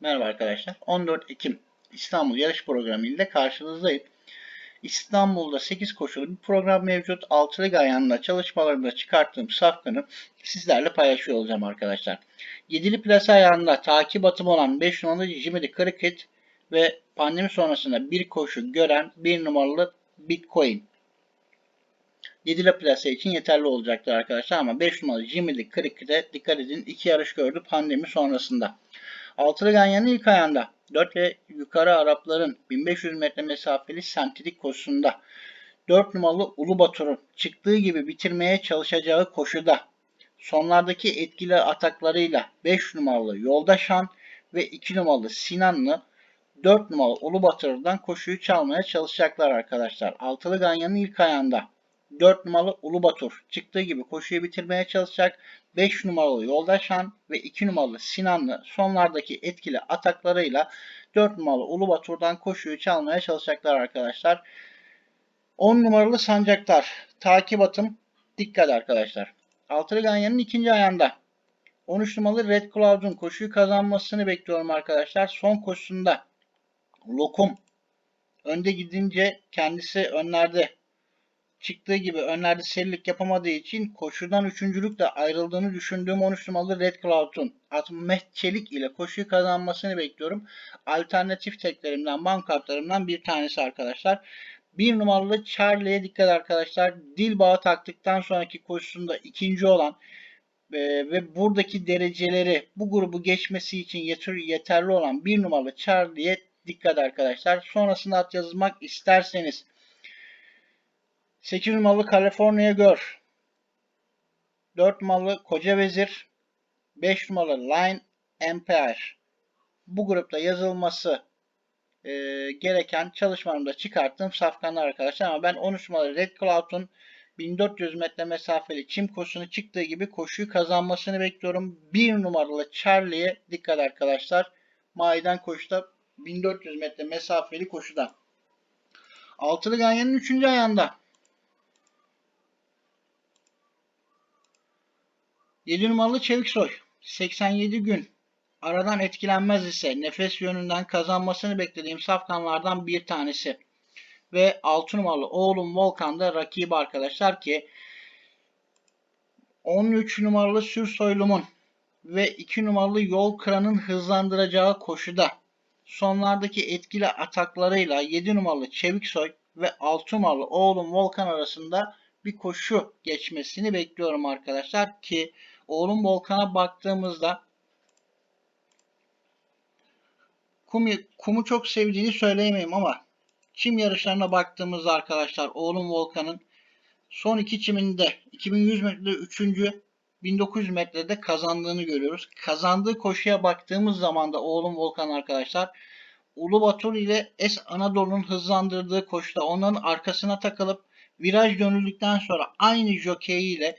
Merhaba arkadaşlar. 14 Ekim İstanbul yarış programı ile karşınızdayım. İstanbul'da 8 koşulu bir program mevcut. Altılı ayağında çalışmalarımda çıkarttığım safkanı sizlerle paylaşıyor olacağım arkadaşlar. Yedili plasa ayağında takip atımı olan 5 numaralı Jimmy Cricket ve pandemi sonrasında bir koşu gören 1 numaralı Bitcoin. 7 plase için yeterli olacaktır arkadaşlar ama 5 numaralı Jimmy Cricket'e dikkat edin. 2 yarış gördü pandemi sonrasında. Altılı Ganyan'ın ilk ayağında 4 ve yukarı Arapların 1500 metre mesafeli sentetik koşusunda 4 numaralı Ulubatur'un çıktığı gibi bitirmeye çalışacağı koşuda sonlardaki etkili ataklarıyla 5 numaralı Yoldaşan ve 2 numaralı Sinanlı 4 numaralı Ulubatır'dan koşuyu çalmaya çalışacaklar arkadaşlar. Altılı Ganyan'ın ilk ayağında 4 numaralı Ulubatur çıktığı gibi koşuyu bitirmeye çalışacak. 5 numaralı Yoldaşan ve 2 numaralı Sinanlı sonlardaki etkili ataklarıyla 4 numaralı Ulubatur'dan koşuyu çalmaya çalışacaklar arkadaşlar. 10 numaralı Sancaktar takip atım dikkat arkadaşlar. Altılı Ganyan'ın ikinci ayağında 13 numaralı Red Cloud'un koşuyu kazanmasını bekliyorum arkadaşlar. Son koşusunda Lokum önde gidince kendisi önlerde çıktığı gibi önlerde serilik yapamadığı için koşudan üçüncülükle ayrıldığını düşündüğüm 13 numaralı Red Cloud'un Ahmet Çelik ile koşuyu kazanmasını bekliyorum. Alternatif teklerimden, bank kartlarımdan bir tanesi arkadaşlar. Bir numaralı Charlie'ye dikkat arkadaşlar. Dil bağı taktıktan sonraki koşusunda ikinci olan e, ve buradaki dereceleri bu grubu geçmesi için yeter, yeterli olan bir numaralı Charlie'ye dikkat arkadaşlar. Sonrasında at yazmak isterseniz 8 numaralı California Gör. 4 numaralı Koca Vezir. 5 numaralı Line Empire. Bu grupta yazılması e, gereken çalışmalarımda çıkarttığım safkanlar arkadaşlar. Ama ben 13 numaralı Red Cloud'un 1400 metre mesafeli çim koşusunu çıktığı gibi koşuyu kazanmasını bekliyorum. 1 numaralı Charlie'ye dikkat arkadaşlar. Maiden koşuda 1400 metre mesafeli koşuda. Altılı Ganyan'ın 3. ayağında 7 numaralı Çeviksoy 87 gün aradan etkilenmez ise nefes yönünden kazanmasını beklediğim safkanlardan bir tanesi. Ve 6 numaralı oğlum Volkan da rakibi arkadaşlar ki 13 numaralı Sürsoylum'un ve 2 numaralı Yol Kıran'ın hızlandıracağı koşuda sonlardaki etkili ataklarıyla 7 numaralı Çeviksoy ve 6 numaralı oğlum Volkan arasında bir koşu geçmesini bekliyorum arkadaşlar ki oğlum Volkan'a baktığımızda kum, kumu çok sevdiğini söyleyemeyim ama çim yarışlarına baktığımızda arkadaşlar oğlum Volkan'ın son iki çiminde 2100 metrede 3. 1900 metrede kazandığını görüyoruz. Kazandığı koşuya baktığımız zaman da oğlum Volkan arkadaşlar Ulubatur ile Es Anadolu'nun hızlandırdığı koşuda onların arkasına takılıp viraj dönüldükten sonra aynı jockey ile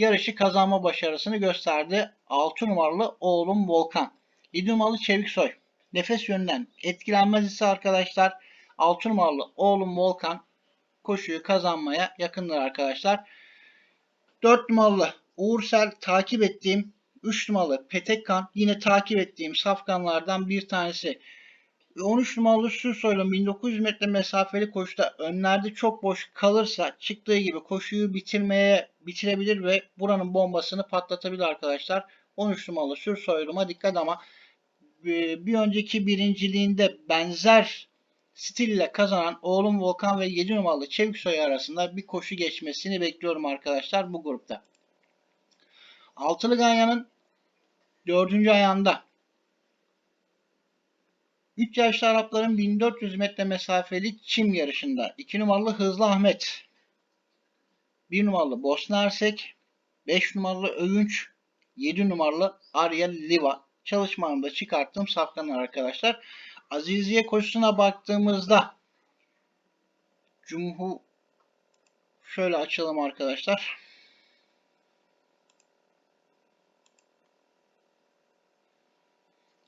yarışı kazanma başarısını gösterdi. 6 numaralı oğlum Volkan. 7 numaralı Çeviksoy. Nefes yönünden etkilenmez ise arkadaşlar 6 numaralı oğlum Volkan koşuyu kazanmaya yakındır arkadaşlar. 4 numaralı Uğursel takip ettiğim 3 numaralı Petekkan yine takip ettiğim safkanlardan bir tanesi. 13 numaralı Sürsoy'un 1900 metre mesafeli koşuda önlerde çok boş kalırsa çıktığı gibi koşuyu bitirmeye bitirebilir ve buranın bombasını patlatabilir arkadaşlar. 13 numaralı Sürsoy'uma dikkat ama e, bir önceki birinciliğinde benzer stille kazanan oğlum Volkan ve 7 numaralı Çeviksoy arasında bir koşu geçmesini bekliyorum arkadaşlar bu grupta. Altılı Ganyan'ın dördüncü ayağında 3 yaşlı Arapların 1400 metre mesafeli çim yarışında 2 numaralı Hızlı Ahmet, 1 numaralı Bosna Ersek, 5 numaralı Övünç, 7 numaralı Arya Liva çalışmamda çıkarttığım safkanlar arkadaşlar. Aziziye koşusuna baktığımızda Cumhur şöyle açalım arkadaşlar.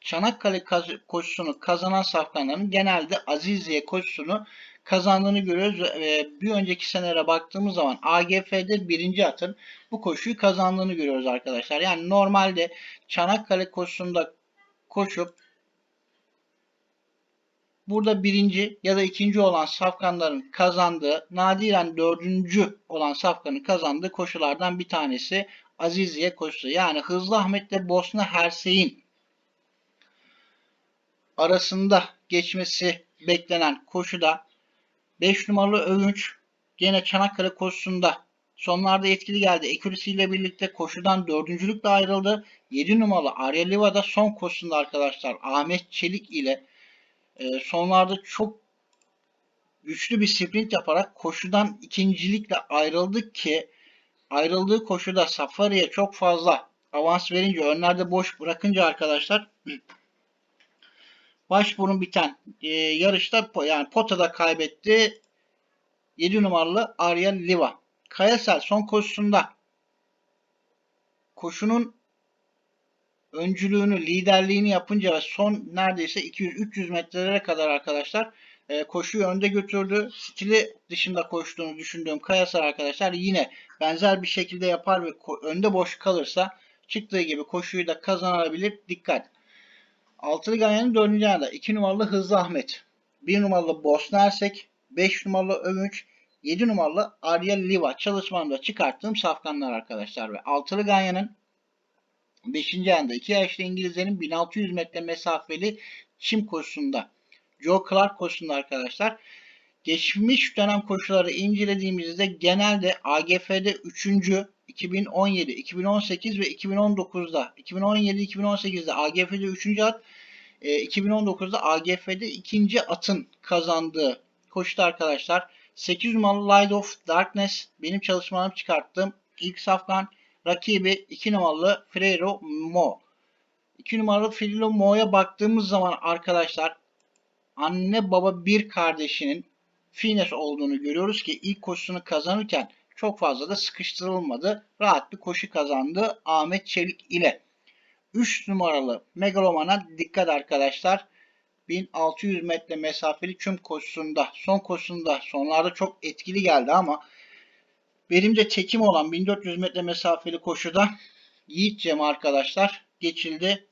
Çanakkale koşusunu kazanan safkanların genelde Aziziye koşusunu kazandığını görüyoruz. Bir önceki senelere baktığımız zaman AGF'de birinci atın bu koşuyu kazandığını görüyoruz arkadaşlar. Yani normalde Çanakkale koşusunda koşup burada birinci ya da ikinci olan safkanların kazandığı, nadiren dördüncü olan safkanın kazandığı koşulardan bir tanesi Aziziye koşusu. Yani Hızlı Ahmet ile Bosna Hersey'in arasında geçmesi beklenen koşuda 5 numaralı Övünç gene Çanakkale koşusunda sonlarda etkili geldi. Ekürisiyle birlikte koşudan dördüncülükle ayrıldı. 7 numaralı Arya Liva da son koşusunda arkadaşlar Ahmet Çelik ile e, sonlarda çok güçlü bir sprint yaparak koşudan ikincilikle ayrıldı ki ayrıldığı koşuda Safari'ye çok fazla avans verince önlerde boş bırakınca arkadaşlar başburun biten e, yarışta yani potada kaybetti 7 numaralı Arya Liva. Kayasel son koşusunda koşunun öncülüğünü, liderliğini yapınca ve son neredeyse 200-300 metrelere kadar arkadaşlar e, koşuyu önde götürdü. Stili dışında koştuğunu düşündüğüm Kayasar arkadaşlar yine benzer bir şekilde yapar ve önde boş kalırsa çıktığı gibi koşuyu da kazanabilir. Dikkat. Altılı Ganyan'ın dördüncü ayında 2 numaralı Hızlı Ahmet, 1 numaralı Bosna Ersek, 5 numaralı Övünç, 7 numaralı Arya Liva çalışmamda çıkarttığım safkanlar arkadaşlar ve Altılı Ganyan'ın 5. ayında 2 yaşlı İngilizlerin 1600 metre mesafeli çim koşusunda Joe Clark koşusunda arkadaşlar geçmiş dönem koşuları incelediğimizde genelde AGF'de 3. 2017, 2018 ve 2019'da 2017-2018'de AGF'de 3. at 2019'da e, AGF'de 2. atın kazandığı koştu arkadaşlar. 8 numaralı Light of Darkness benim çalışmalarımı çıkarttım. İlk safkan rakibi 2 numaralı Ferrero Mo. 2 numaralı Ferrero Mo'ya baktığımız zaman arkadaşlar anne baba bir kardeşinin Fines olduğunu görüyoruz ki ilk koşusunu kazanırken çok fazla da sıkıştırılmadı. Rahat bir koşu kazandı Ahmet Çelik ile. 3 numaralı Megaloman'a dikkat arkadaşlar. 1600 metre mesafeli çüm koşusunda, son koşusunda sonlarda çok etkili geldi ama benim de çekim olan 1400 metre mesafeli koşuda Yiğit Cem arkadaşlar geçildi.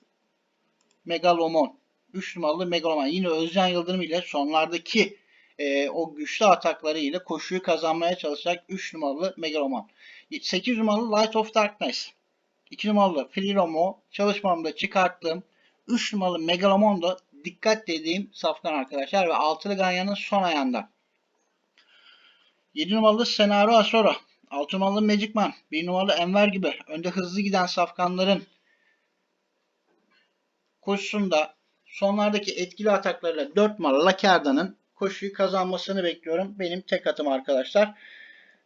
Megalomon. 3 numaralı Megalomon. Yine Özcan Yıldırım ile sonlardaki e, o güçlü atakları ile koşuyu kazanmaya çalışacak 3 numaralı Megalomon. 8 numaralı Light of Darkness. 2 numaralı Filiromo çalışmamda çıkarttığım 3 numaralı Megalomon da dikkat dediğim safkan arkadaşlar ve altılı ganyanın son ayağında. 7 numaralı Senaro Asora, 6 numaralı Magic Man, 1 numaralı Enver gibi önde hızlı giden safkanların koşusunda sonlardaki etkili ataklarıyla 4 numaralı Lakerda'nın koşuyu kazanmasını bekliyorum. Benim tek atım arkadaşlar.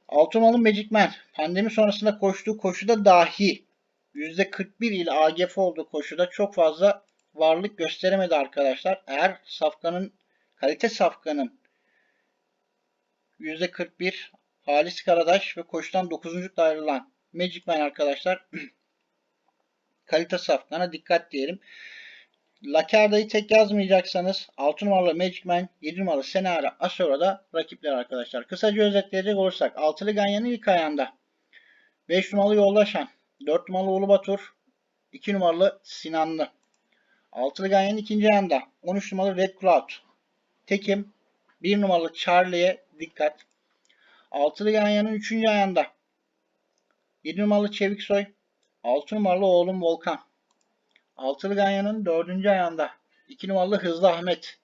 6 numaralı Magic Man pandemi sonrasında koştuğu koşuda dahi %41 ile AGF olduğu koşuda çok fazla varlık gösteremedi arkadaşlar. Eğer safkanın kalite safkanın %41 Halis Karadaş ve koşudan 9. ayrılan Magic Man arkadaşlar kalite safkana dikkat diyelim. Lakerda'yı tek yazmayacaksanız 6 numaralı Magic Man, 7 numaralı Senara Asora'da rakipler arkadaşlar. Kısaca özetleyecek olursak altılı Ganyan'ın ilk ayağında 5 numaralı Yoldaşan, 4 numaralı Ulu Batur, 2 numaralı Sinanlı. Altılı Ganyan'ın ikinci ayağında 13 numaralı Red Cloud, Tekim, 1 numaralı Charlie'ye dikkat. Altılı Ganyan'ın üçüncü ayağında 7 numaralı Çeviksoy, 6 numaralı oğlum Volkan. Altılı Ganyan'ın dördüncü ayağında 2 numaralı Hızlı Ahmet,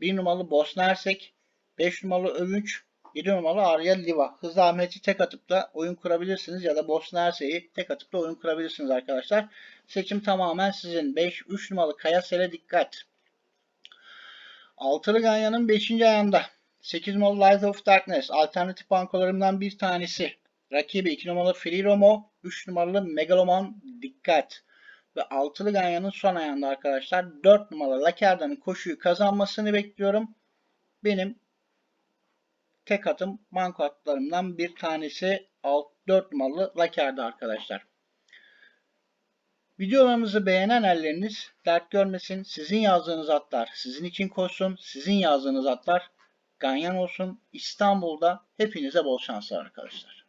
1 numaralı Bosna Ersek, 5 numaralı Övünç, 7 numaralı Arya Liva. Hızlı Ahmet'i tek atıp da oyun kurabilirsiniz ya da Bosna Ersek'i tek atıp da oyun kurabilirsiniz arkadaşlar. Seçim tamamen sizin. 5, 3 numaralı Kayasel'e dikkat. Altılı Ganyan'ın 5. ayağında 8 numaralı Light of Darkness alternatif bankolarımdan bir tanesi. Rakibi 2 numaralı Free Romo, 3 numaralı Megaloman dikkat ve altılı ganyanın son ayağında arkadaşlar 4 numaralı Lakerda'nın koşuyu kazanmasını bekliyorum. Benim tek atım banko atlarımdan bir tanesi 4 numaralı Lakerda arkadaşlar. Videolarımızı beğenen elleriniz dert görmesin. Sizin yazdığınız atlar sizin için koşsun. Sizin yazdığınız atlar ganyan olsun. İstanbul'da hepinize bol şanslar arkadaşlar.